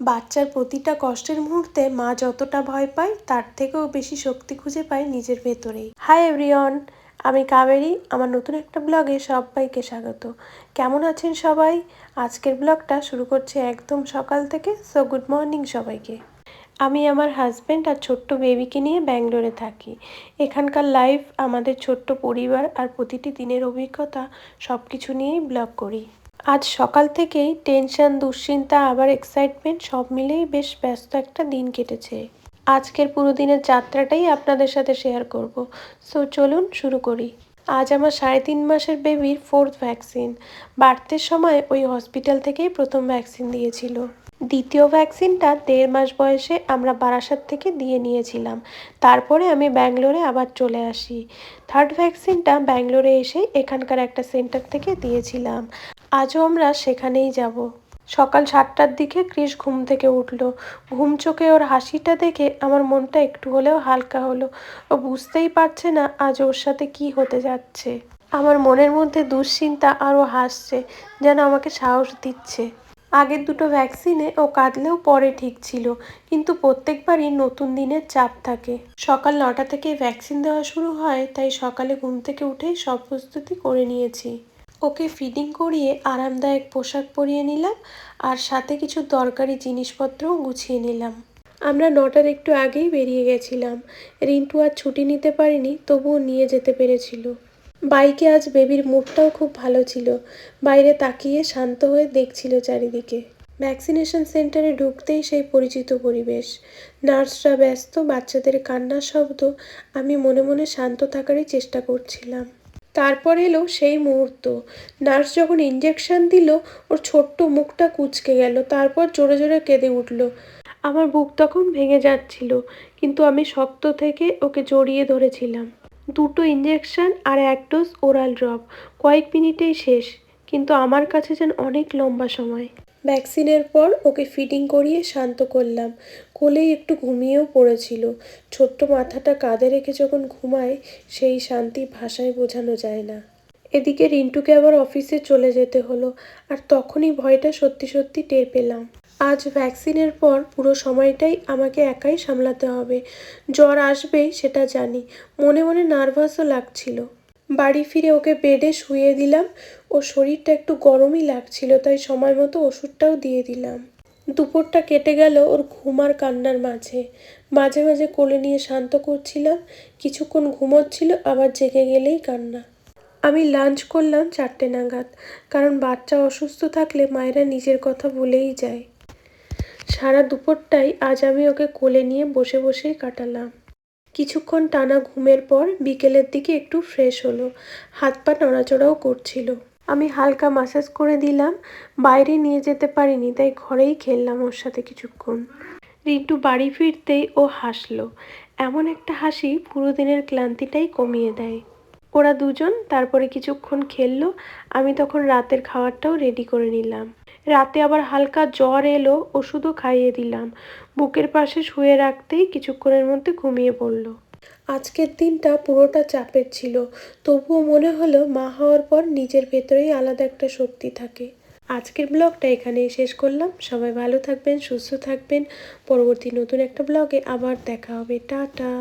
বাচ্চার প্রতিটা কষ্টের মুহূর্তে মা যতটা ভয় পায়, তার থেকেও বেশি শক্তি খুঁজে পায় নিজের ভেতরেই। হাই এভরিওয়ান, আমি কাবেরি। আমার নতুন একটা ব্লগে সবাইকে স্বাগত। কেমন আছেন সবাই? আজকের ব্লগটা শুরু করছে একদম সকাল থেকে সো গুড মর্নিং সবাইকে। আমি আমার হাজব্যান্ড আর ছোট্ট বেবিকে নিয়ে ব্যাঙ্গালোরে থাকি। এখানকার লাইফ আমাদের ছোট্ট পরিবার আর প্রতিটি দিনের অভিজ্ঞতা সব কিছু নিয়েই ব্লগ করি। আজ সকাল থেকেই টেনশন, দুশ্চিন্তা, আবার এক্সাইটমেন্ট সব মিলেই বেশ ব্যস্ত একটা দিন কেটেছে। আজকের পুরো দিনের যাত্রাটাই আপনাদের সাথে শেয়ার করব। সো চলুন শুরু করি। আজ আমার সাড়ে তিন মাসের বেবির ফোর্থ ভ্যাকসিন বার্থের সময় ওই হসপিটাল থেকেই প্রথম ভ্যাকসিন দিয়েছিল। দ্বিতীয় ভ্যাকসিনটা দেড় মাস বয়সে আমরা বারাসাত থেকে দিয়ে নিয়েছিলাম। তারপরে আমি ব্যাঙ্গালোরে আবার চলে আসি। থার্ড ভ্যাকসিনটা ব্যাঙ্গালোরে এসে এখানকার একটা সেন্টার থেকে দিয়েছিলাম। আজও আমরা সেখানেই যাব। সকাল সাতটার দিকে ক্রিস ঘুম থেকে উঠল। ঘুম চোখে ওর হাসিটা দেখে আমার মনটা একটু হলেও হালকা হলো। ও বুঝতেই পারছে না আজ ওর সাথে কি হতে যাচ্ছে। আমার মনের মধ্যে দুশ্চিন্তা আরও হাসছে, যেন আমাকে সাহস দিচ্ছে। আগের দুটো ভ্যাকসিনে ও কাঁদলেও পরে ঠিক ছিল, কিন্তু প্রত্যেকবারই নতুন দিনের চাপ থাকে। সকাল নটা থেকে ভ্যাকসিন দেওয়া শুরু হয়, তাই সকালে ঘুম থেকে উঠেই সব প্রস্তুতি করে নিয়েছি। ওকে ফিডিং করিয়ে আরামদায়ক পোশাক পরিয়ে নিলাম আর সাথে কিছু দরকারি জিনিসপত্রও গুছিয়ে নিলাম। আমরা নটার একটু আগেই বেরিয়ে গেছিলাম। রিন্টু আর ছুটি নিতে পারিনি, তবুও নিয়ে যেতে পেরেছিল। বাইকে আজ বেবির মুডটাও খুব ভালো ছিল। বাইরে তাকিয়ে শান্ত হয়ে দেখছিল চারিদিকে। ভ্যাকসিনেশন সেন্টারে ঢুকতেই সেই পরিচিত পরিবেশ। নার্সরা ব্যস্ত, বাচ্চাদের কান্নার শব্দ আমি মনে মনে শান্ত থাকারই চেষ্টা করছিলাম। তারপর এলো সেই মুহূর্ত। নার্স যখন ইঞ্জেকশন দিল, ওর ছোট্ট মুখটা কুচকে গেল, তারপর জোরে জোরে কেঁদে উঠল। আমার বুক তখন ভেঙে যাচ্ছিল, কিন্তু আমি শক্ত থেকে ওকে জড়িয়ে ধরেছিলাম। দুটো ইঞ্জেকশন আর এক ডোজ ওরাল ড্রপ, কয়েক মিনিটেই শেষ, কিন্তু আমার কাছে যেন অনেক লম্বা সময়। ভ্যাকসিনের পর ওকে ফিডিং করিয়ে শান্ত করলাম। কোলেই একটু ঘুমিয়েও পড়েছিল। ছোট্ট মাথাটা কাঁধে রেখে যখন ঘুমায়, সেই শান্তি ভাষায় বোঝানো যায় না। এদিকে রিন্টুকে আবার অফিসে চলে যেতে হলো আর তখনই ভয়টা সত্যি সত্যি টের পেলাম। আজ ভ্যাকসিনের পর পুরো সময়টাই আমাকে একাই সামলাতে হবে। জ্বর আসবেই, সেটা জানি। মনে মনে নার্ভাসও লাগছিল। বাড়ি ফিরে ওকে বেডে শুয়ে দিলাম। ও শরীরটা একটু গরমই লাগছিল, তাই সময় মতো ওষুধটাও দিয়ে দিলাম। দুপুরটা কেটে গেল ওর ঘুম আর কান্নার মাঝে। মাঝে মাঝে কোলে নিয়ে শান্ত করছিলাম, কিছুক্ষণ ঘুমোচ্ছিল, আবার জেগে গেলেই কান্না। আমি লাঞ্চ করলাম চারটে নাগাদ, কারণ বাচ্চা অসুস্থ থাকলে মায়েরা নিজের কথা বলেই যায়। সারা দুপুরটাই আজ আমি ওকে কোলে নিয়ে বসে বসেই কাটালাম। কিছুক্ষণ টানা ঘুমের পর বিকেলের দিকে একটু ফ্রেশ হলো। হাত পা নড়াচড়াও করছিল। আমি হালকা মাসাজ করে দিলাম। বাইরে নিয়ে যেতে পারিনি, তাই ঘরেই খেললাম ওর সাথে কিছুক্ষণ। রিন্টু বাড়ি ফিরতেই ও হাসলো। এমন একটা হাসি পুরো দিনের ক্লান্তিটাই কমিয়ে দেয়। ওরা দুজন, তারপরে কিছুক্ষণ খেললো। আমি তখন রাতের খাবারটাও রেডি করে নিলাম। রাতে আবার হালকা জ্বর এলো, ওষুধও খাইয়ে দিলাম। বুকের পাশে শুয়ে রাখতেই কিছুক্ষণের মধ্যে ঘুমিয়ে পড়ল। আজকের দিনটা পুরোটা চাপের ছিল, তবুও মনে হলো মা হওয়ার পর নিজের ভেতরেই আলাদা একটা শক্তি থাকে। আজকের ব্লগটা এখানেই শেষ করলাম। সবাই ভালো থাকবেন, সুস্থ থাকবেন। পরবর্তী নতুন একটা ব্লগে আবার দেখা হবে। টাটা।